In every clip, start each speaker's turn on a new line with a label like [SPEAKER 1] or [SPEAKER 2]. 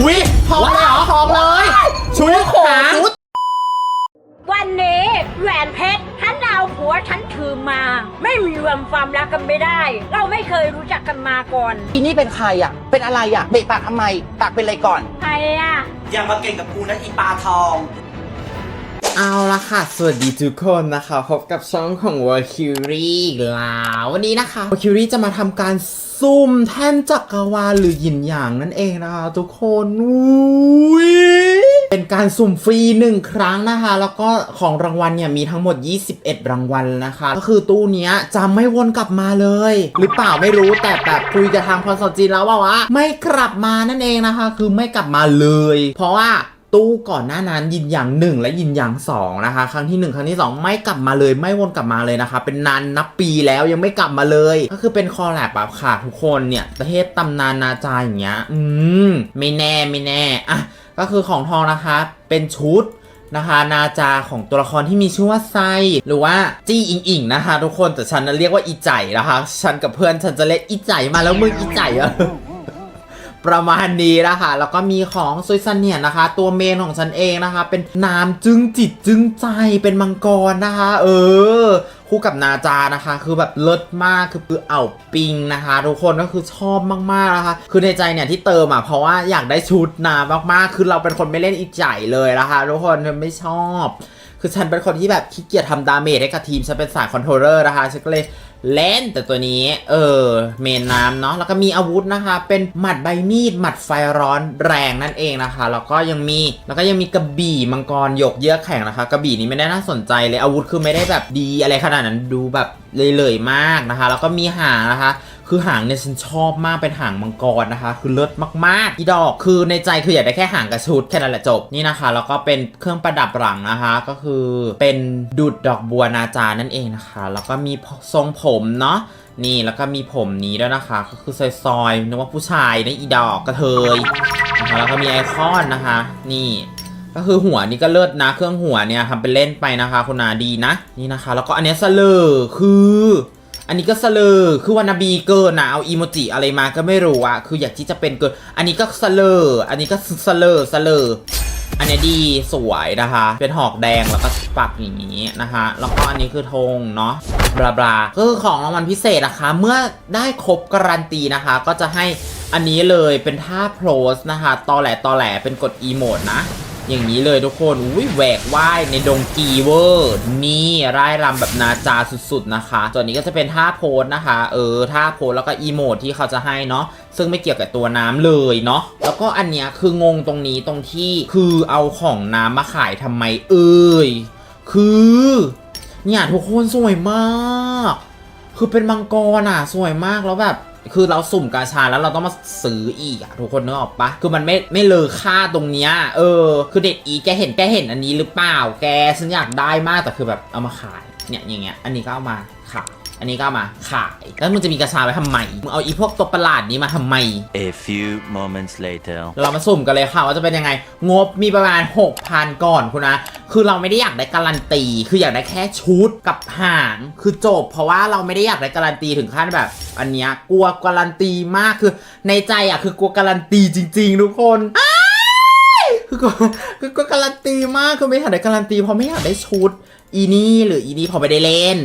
[SPEAKER 1] อุ้ยทองเลยเหรอทองเลยชุดหา
[SPEAKER 2] วันนี้แหวนเพชรฉันเอาผัวฉันถือมา ไม่มีรวมความรักกันไม่ได้ เราไม่เคยรู้จักกันมาก่อน
[SPEAKER 1] อีนี่เป็นใครอะ เป็นอะไรอะเบะปากทำไมปากเป็นอะไรก่อน
[SPEAKER 2] ใครอะ
[SPEAKER 3] อย่ามาเก่งกับกูนะอีปลาทอง
[SPEAKER 4] เอาละค่ะ สวัสดีทุกคนนะคะ พบกับช่องของ w a r c u r y อีกแล้ววันนี้นะคะ w a r c u r y จะมาทำการซุ่มแท่นจักรวาลหรือหยินหยางนั่นเองนะคะ ทุกคนอุ้ยเป็นการสุ่มฟรีหนึ่งครั้งนะคะ แล้วก็ของรางวัลเนี่ยมีทั้งหมด 21 รางวัลนะคะ ก็คือตู้เนี้ยจะไม่วนกลับมาเลย หรือเปล่าไม่รู้แต่แบบคุยกับทางพรสจีนแล้วว่าว่าไม่กลับมานั่นเองนะคะ คือไม่กลับมาเลย เพราะว่า ตู้ก่อนหน้านั้นยินอย่างหนึ่งและยินอย่างสองนะคะ ครั้งที่หนึ่งครั้งที่สองไม่กลับมาเลยไม่วนกลับมาเลยนะคะ เป็นนานนับปีแล้วยังไม่กลับมาเลย ก็คือเป็นคอแลบแบบค่ะทุกคนเนี่ยประเทศตำนานนาจาอย่างเงี้ยอืมไม่แน่ไม่แน่อะก็คือของทองนะคะ เป็นชุดนะคะนาจาของตัวละครที่มีชื่อว่าไซหรือว่าจี้อิงอิงนะคะ ทุกคนแต่ฉันนั้นเรียกว่าอีใจนะคะ ฉันกับเพื่อนฉันจะเรียกอีใจมาแล้วมึงอีใจอะ ประมาณนี้นะคะแล้วก็มีของซุยซันเนียนะคะ ตัวเมนของฉันเองนะคะ เป็นน้ำจึงจิตจึงใจเป็นมังกรนะคะ เออ คู่กับนาจานะคะ คือแบบเลิศมากคือคือเอาปิงนะคะ ทุกคนก็คือชอบมากๆนะคะ คือในใจเนี่ยที่เติมอะเพราะว่าอยากได้ชุดนามากๆ คือเราเป็นคนไม่เล่นอีใจเลยนะคะทุกคนไม่ชอบ คือฉันเป็นคนที่แบบขี้เกียจทำดาเมจให้กับทีมฉันเป็นสายคอนโทรลเลอร์นะคะฉันก็เลย เล่นแต่ตัวนี้ เออ เมนน้ำเนาะแล้วก็มีอาวุธนะคะ เป็นหมัดใบมีดหมัดไฟร้อนแรงนั่นเองนะคะ แล้วก็ยังมีแล้วก็ยังมีกระบี่มังกรหยกเยือกแข็งนะคะกระบี่นี้ไม่ได้น่าสนใจเลยอาวุธคือไม่ได้แบบดีอะไรขนาดนั้นดูแบบเลยๆมากนะคะ แล้วก็มีหางนะคะคือหางเนี่ยฉันชอบมากเป็นหางมังกรนะคะ คือเลิศมากๆอีดอกคือในใจคืออยากได้แค่หางกระชุดแค่นั้นแหละจบนี่นะคะแล้วก็เป็นเครื่องประดับหลังนะคะ ก็คือเป็นดุดดอกบัวนาจานั่นเองนะคะ แล้วก็มีทรงผมมเนาะนี่แล้วก็มีผมนี้ด้วยนะคะก็คือซอยๆนึกว่าผู้ชายนะอีดอกกระเทยนะคะแล้วก็มีไอคอนนะคะ นี่ก็คือหัวนี่ก็เลิศนะ เครื่องหัวเนี่ยทำเป็นเล่นไปนะคะคุณนาดีนะ นี่นะคะ แล้วก็อันนี้ยสลอคือ อันนี้ก็เสลอคือวานาบีเกินนะเอาอีโมจิอะไรมาก็ไม่รู้อะคืออยากที่จะเป็นเกิน อันนี้ก็เสลออันนี้ก็เสลอร์สลอ อันนี้ดีสวยนะคะ เป็นหอกแดงแล้วก็ปักอย่างนี้นะคะ แล้วก็อันนี้คือธงเนาะบลาบลาก็คือของรางวัลพิเศษนะคะ เมื่อได้ครบการันตีนะคะ ก็จะให้อันนี้เลยเป็นท่าโพสนะคะ ตอแหลตอแหลเป็นกดอีโมดนะ อย่างนี้เลยทุกคนอุ้ยแหวกว่ายในดงกีเวอร์ นี่ร่ายรำแบบนาจาสุดๆนะคะ ส่วนนี้ก็จะเป็นท่าโพสนะคะ เออ ท่าโพสแล้วก็อีโมดที่เขาจะให้เนาะ ซึ่งไม่เกี่ยวกับตัวน้ำเลยเนาะ แล้วก็อันเนี้ยคืองงตรงนี้ตรงที่คือเอาของน้ำมาขายทำไมเอ่ย คือ เนี่ยทุกคนสวยมาก คือเป็นมังกรอะ สวยมากแล้วแบบ คือเราสุ่มกาชาแล้วเราต้องมาซื้ออีกอะทุกคนนึกออกปะคือมันไม่ไม่เลอค่าตรงเนี้ยเออ คือเด็ดอีแกเห็นแกเห็นอันนี้หรือเปล่าแกฉันอยากได้มากแต่คือแบบเอามาขายเนี่ยอย่างเงี้ยอันนี้ก็เอามาขาย อันนี้ก็เอามาขาย แล้วมึงจะมีกาชาไว้ทำไม มึงเอาอีพวกตัวประหลาดนี้มาทำไม
[SPEAKER 5] A few moments later.
[SPEAKER 4] เรามาสุ่มกันเลยค่ะว่าจะเป็นยังไง งบมีประมาณ 6,000 ก่อนคุณนะ คือเราไม่ได้อยากได้การันตี คืออยากได้แค่ชุดกับหาง คือจบ เพราะว่าเราไม่ได้อยากได้การันตีถึงขั้นแบบ อันเนี้ยกลัวการันตีมาก คือในใจอะคือกลัวการันตีจริง ๆ ทุกคนอ้ายคือกลัวคือกลัวการันตีมากคือไม่อยากได้การันตีเพราะไม่อยากได้ชุดอีนี่หรืออีนี่พอไม่ได้เล่น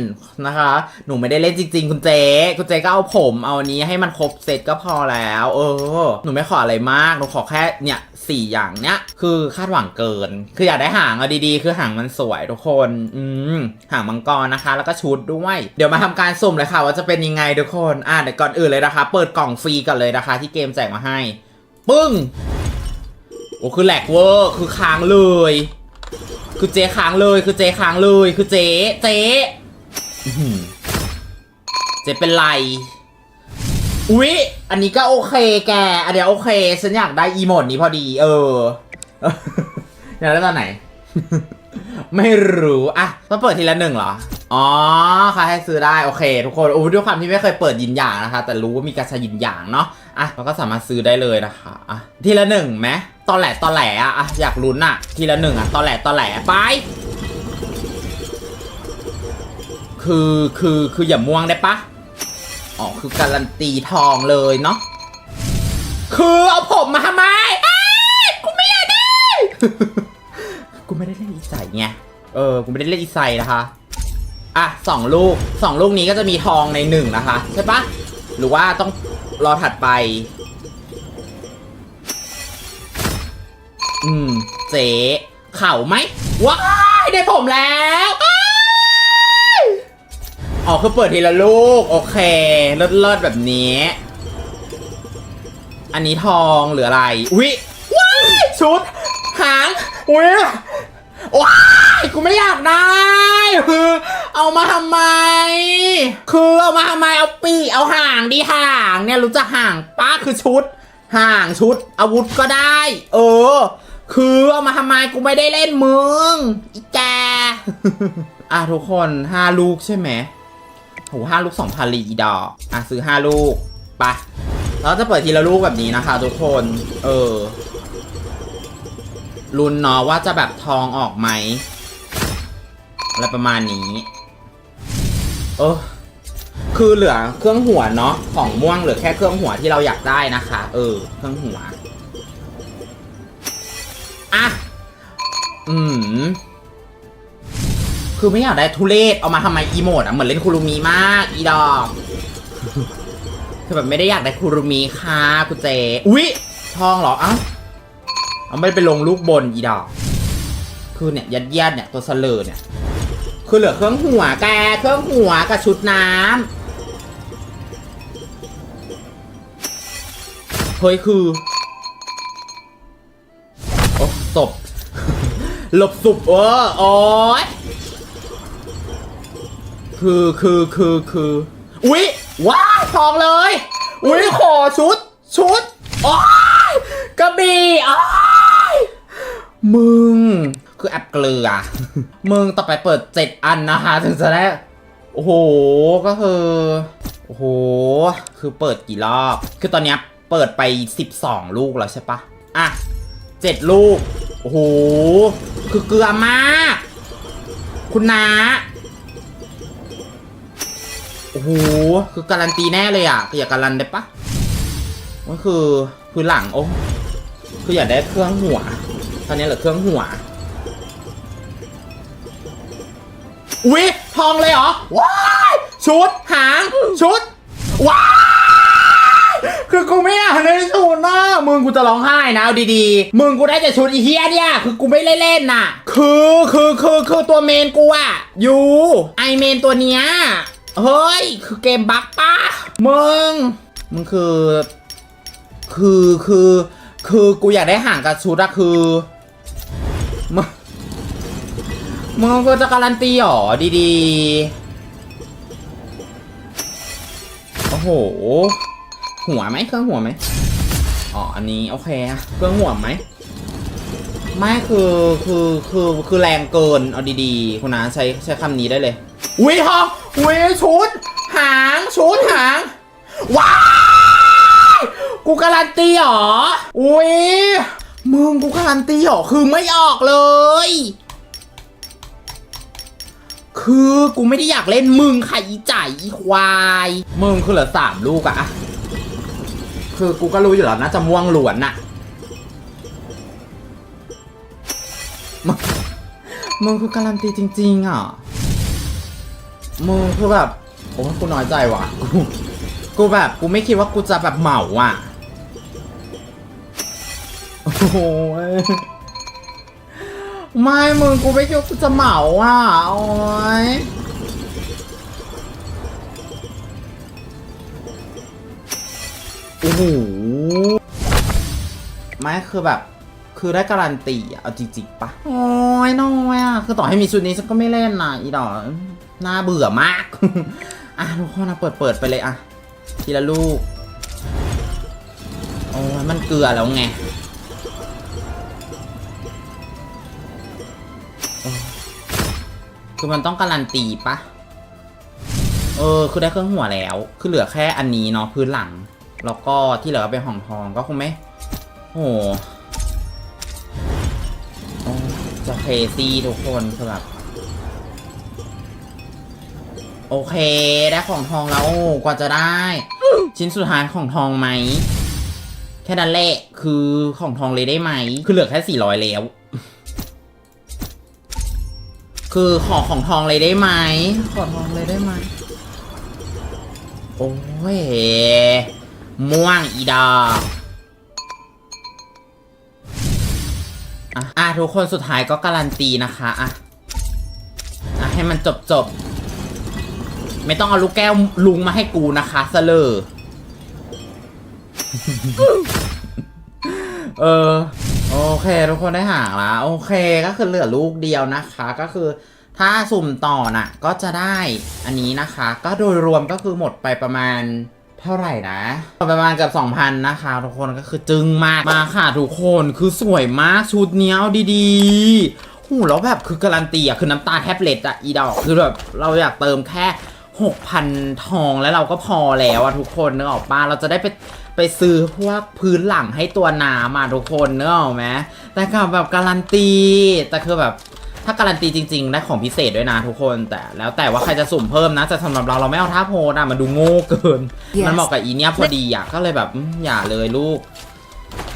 [SPEAKER 4] นะคะ หนูไม่ได้เล่นจริง ๆ คุณเจ๊คุณเจ๊ก็เอาผมเอาอันนี้ให้มันครบเสร็จก็พอแล้ว เออ หนูไม่ขออะไรมากหนูขอแค่เนี่ยสี่อย่างเนี้ยคือคาดหวังเกิน คืออยากได้หางเอาดีๆ คือหางมันสวยทุกคน อืมหางมังกรนะคะ แล้วก็ชุดด้วย เดี๋ยวมาทำการสุ่มเลยค่ะ ว่าจะเป็นยังไงทุกคนอะเดี๋ยวก่อนอื่นเลยนะคะ เปิดกล่องฟรีก่อนเลยนะคะ ที่เกมแจกมาให้ ปึ้งโอ้คือแหลกเวอร์คือค้างเลย คือเจ๊ค้างเลยคือเจ๊ค้างเลยคือเจ๊เจ๊เจ๊เป็นไร อุ๊ย อันนี้ก็โอเคแก อันเนี้ยโอเค ฉันอยากได้อีโมดนี้พอดี เอออยากได้ตอนไหน ไม่รู้อะต้องเปิดทีละหนึ่งเหรอ อ๋อใค่ะให้ซื้อได้โอเคทุกคนโอ้ด้วยความที่ไม่เคยเปิดยินหยางนะคะ แต่รู้ว่ามีกระชายินหยางเนาะอะเราก็สามารถซื้อได้เลยนะคะอะทีละหนึ่งไหมตอนแหลตอนแหลอะอะอยากลุ้นอะทีละหนึ่งอะตอนแหลตอนแหลไป คือคือคืออย่าม่วงได้ปะอ๋อคือการันตีทองเลยเนาะคือเอาผมมาทำไมกูไม่อ้าย กูไม่ได้เล่นอีใสไงเออกูไม่ได้เล่นอีใสนะคะ อะสองลูกสองลูกนี้ก็จะมีทองในหนึ่งนะคะใช่ปะหรือว่าต้องรอถัดไป อืม เจ๊เข่าไหมว้ายได้ผมแล้วอ๋อคือเปิดทีละลูก โอเคเลิศเลิศๆแบบนี้ อันนี้ทองหรืออะไร อุ๊ยว้ายชุดหาง อุ๊ย ว้ายกูไม่อยากได้คือเอามาทำไม คือเอามาทำไมเอาปีกเอาห่างดีห่างเนี่ยรู้จักห่างป้าคือชุด ห่างชุด อาวุธก็ได้ เออ คือเอามาทำไมกูไม่ได้เล่นมึงอีแกอะทุกคนห้าลูกใช่ไหมโหห้าลูกสองพันลีดอกอะซื้อห้าลูกไปะเราจะเปิดทีละลูกแบบนี้นะคะ ทุกคน เออ ลุ้นเนาะว่าจะแบบทองออกไหมอะไรประมาณนี้เออคือเหลือเครื่องหัวเนาะของม่วงเหลือแค่เครื่องหัวที่เราอยากได้นะคะ เออ เครื่องหัวอะอืมคือไม่อยากได้ทุเรศเอามาทำไมอีโมดอะเหมือนเล่นคูรุมีมาก อีดอกคือแบบไม่ได้อยากได้คูรุมีค่ะคุณเจ อุ๊ยทองเหรออ้า เอาไม่ไปลงลูกบนอีดอกคือเนี่ยยัดยัดเนี่ยตัวเสลอเนี่ย คือเหลือเครื่องหัวแกเครื่องหัวกับชุดน้ำเฮ้ยคือโอ้ศพหลบสุบเออโอ้ยคือคือคือคืออุ๊ยว้าทองเลย อุ๊ยขอชุด มึง คือแอบเกลือ มึงต่อไปเปิดเจ็ดอันนะคะ ถึงจะได้ โอ้โห ก็คือ โอ้โห คือเปิดกี่รอบ คือตอนเนี้ยเปิดไป 12 ลูกแล้วใช่ปะอะเจ็ดลูก โอ้โห คือเกลือมาก คุณนาโอ้โห คือการันตีแน่เลยอะคืออยากการันได้ปะก็คือ คือหลัง โอ้ คืออยากได้เครื่องหัว ตอนนี้เหลือเครื่องหัวอุ๊ยทองเลยเหรอ ว้ายชุดหาง ชุด ว้ายคือกูไม่อยากได้ชุดนะมึงกูจะร้องไห้นะเอาดีๆ มึงกูได้แต่ชุดอีเฮียเนี่ย คือกูไม่เล่นเล่นน่ะ คือคือคือคือตัวเมนกูอะอยู่ไอเมนตัวเนี้ย เฮ้ย คือเกมบั๊กปะมึง มึงคือ คือคือ คือกูอยากได้ห่างกับชุดอะคือมึงมึงก็จะการันตีหรอดีๆ โอ้โห หัวไหมเครื่องหัวไหมอ๋ออันนี้โอเคอะเครื่องหัวไหมไม่คือคือคือคือแรงเกินเอาดีๆคุณนะใช้ใช้คำนี้ได้เลยอุ้ยทองอุ้ยชุด หางชุดหางว้า กูการันตีหรอ อุ้ย มึงกูการันตีหรอ คือไม่ออกเลย คือกูไม่ได้อยากเล่นมึงค่ะอีจ่ายอีควาย มึงคือเหลือสามลูกอะคือกูก็รู้อยู่แล้วน่าจะม่วงหลวนน่ะมึงมึงคือการันตีจริง ๆอะ มึงคือแบบโอ้กูน้อยใจว่ะ กูกูแบบกูไม่คิดว่ากูจะแบบเหมาอะ โอ้โหยไม่มึงกูไม่คิดว่ากูจะเหมาอะโอ้ยโอ้โหไม่คือแบบ คือได้การันตีอะเอาจริงๆปะโอ้ยน้อยอะคือต่อให้มีชุดนี้ฉันก็ไม่เล่นนะอีดอกน่าเบื่อมาก อะทุกคนนะเปิดเปิดไปเลยอะทีละลูก โอ้ยมันเกลือแล้วไง คือมันต้องการันตีปะเออ คือได้เครื่องหัวแล้ว คือเหลือแค่อันนี้เนาะพื้นหลัง แล้วก็ที่เหลือเป็นห่องทองก็คงไม่โอ้โหจะเคซี่ทุกคนคือแบบโอเค ได้ของทองแล้วกว่าจะได้ ชิ้นสุดท้ายของทองไหม แค่นั้นแหละคือของทองเลยได้ไหม คือเหลือแค่400แล้ว คือขอของทองเลยได้ไหมขอทองเลยได้ไหมโอ้ยม่วงอีดอกอะอะทุกคนสุดท้ายก็การันตีนะคะอะอะให้มันจบจบๆไม่ต้องเอาลูกแก้วลุงมาให้กูนะคะเสลอเออ โอเค ทุกคนได้หางละโอเคก็คือเหลือลูกเดียวนะคะ ก็คือถ้าสุ่มต่อน่ะ ก็จะได้อันนี้นะคะ ก็โดยรวมก็คือหมดไปประมาณเท่าไหร่นะ ประมาณเกับ2,000 นะคะ ทุกคนก็คือจึงมากมาค่ะทุกคนคือสวยมากชุดเนี้ยเอาดีๆหูแล้วแบบคือการันตีอะคือน้ำตาแทบเล็ดอะอีดอกคือแบบเราอยากเติมแค่ 6,000 ทองแล้วเราก็พอแล้วอะทุกคนนึกออกปะเราจะได้ไป ไปซื้อพวกพื้นหลังให้ตัวน้ำอะทุกคนนึกออกไหมแต่กับแบบการันตี แต่คือแบบถ้าการันตีจริงๆได้ของพิเศษด้วยนะทุกคนแต่แล้วแต่ว่าใครจะสุ่มเพิ่มนะแต่สำหรับเราเราไม่เอาท่าโพสอะมันดูโง่เกิน
[SPEAKER 6] Yes
[SPEAKER 4] มันเหมาะกับอีเนี้ยพอดีอะก็เลยแบบอืมอย่าเลยลูก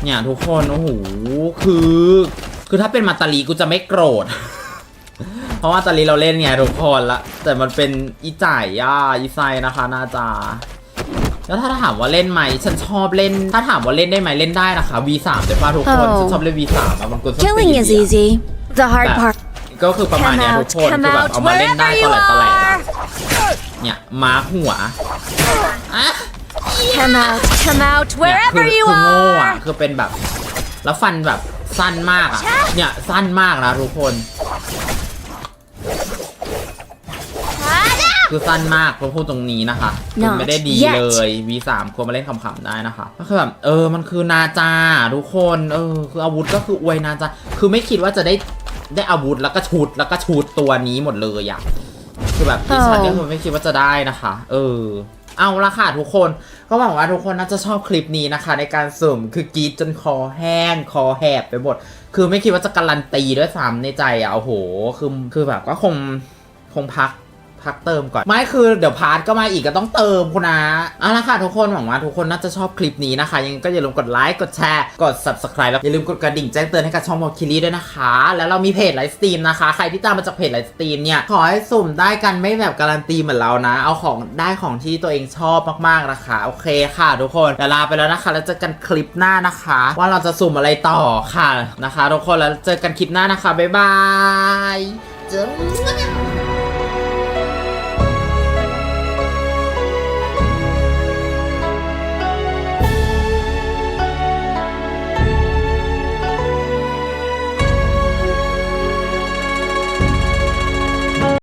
[SPEAKER 4] เนี่ยทุกคนโอ้โหคือ คือถ้าเป็นมาตาลีกูจะไม่โกรธ เพราะว่าตอนนี้เราเล่นไงทุกคนละแต่มันเป็นอีจ่ายอะอีไซนะคะน่าจะ แล้วถ้าถามว่าเล่นไหมฉันชอบเล่น ถ้าถามว่าเล่นได้ไหมเล่นได้นะคะ V3 เดี๋ยวป้าทุกคน
[SPEAKER 6] Oh.
[SPEAKER 4] ฉันชอบเล่น V3 อะบางคนชอบ
[SPEAKER 6] Killing
[SPEAKER 4] ตี
[SPEAKER 6] is
[SPEAKER 4] อะ
[SPEAKER 6] easy. The hard
[SPEAKER 4] แบบ
[SPEAKER 6] part.
[SPEAKER 4] ก็คือประมาณ
[SPEAKER 6] Come
[SPEAKER 4] เนี้ยทุ
[SPEAKER 6] out,
[SPEAKER 4] กคน
[SPEAKER 6] come
[SPEAKER 4] คือแบบ
[SPEAKER 6] out,
[SPEAKER 4] เอามาเล่นได้
[SPEAKER 6] wherever
[SPEAKER 4] ต
[SPEAKER 6] you
[SPEAKER 4] อนไหนตอนไหน
[SPEAKER 6] are.
[SPEAKER 4] เนี่ยมาร์คหัวอะ
[SPEAKER 6] Come out, come out,
[SPEAKER 4] เนี่ยคือ
[SPEAKER 6] wherever you
[SPEAKER 4] คือโง่อะ
[SPEAKER 6] are.
[SPEAKER 4] คือเป็นแบบ แล้วฟันแบบสั้นมากอะเนี่ยสั้นมากนะทุกคน คือสั้นมากผมพูดตรงนี้นะคะคือ
[SPEAKER 6] Not
[SPEAKER 4] ไม่ได้ดี
[SPEAKER 6] yet
[SPEAKER 4] เลย V3 ควรมาเล่นขำๆได้นะคะก็คือแบบเออมันคือนาจาทุกคนเออคืออาวุธก็คืออวยนาจาคือไม่คิดว่าจะได้ได้อาวุธแล้วก็ชุดแล้วก็ชุดตัวนี้หมดเลยอะคือแบบดิฉันก็คือไม่คิดว่าจะได้นะคะ เออ เอาละค่ะทุกคน ก็หวังว่าทุกคนน่าจะชอบคลิปนี้นะคะ ในการสุ่มคือกรีดจนคอแห้งคอแหบไปหมด คือไม่คิดว่าจะการันตีด้วยซ้ำในใจอะโอ้โห คือคือแบบก็คงคงพัก พักเติมก่อน ไม่คือเดี๋ยวพาร์ทก็มาอีกก็ต้องเติมคุณนะเอาละค่ะทุกคนหวังว่าทุกคนน่าจะชอบคลิปนี้นะคะ ยังก็อย่าลืมกดไลค์กดแชร์กด subscribe แล้วอย่าลืมกดกระดิ่งแจ้งเตือนให้กับช่องมอคิลี่ด้วยนะคะ แล้วเรามีเพจไลฟ์สตรีมนะคะ ใครที่ตามมาจากเพจไลฟ์สตรีมเนี่ยขอให้สุ่มได้กันไม่แบบการันตีเหมือนเรานะ เอาของได้ของที่ตัวเองชอบมากๆนะคะโอเคค่ะ ทุกคนเดี๋ยวลาไปแล้วนะคะ แล้วเจอกันคลิปหน้านะคะ ว่าเราจะสุ่มอะไรต่อค่ะนะคะ ทุกคนแล้วเจอกันคลิปหน้านะคะบ๊ายบายเจอกัน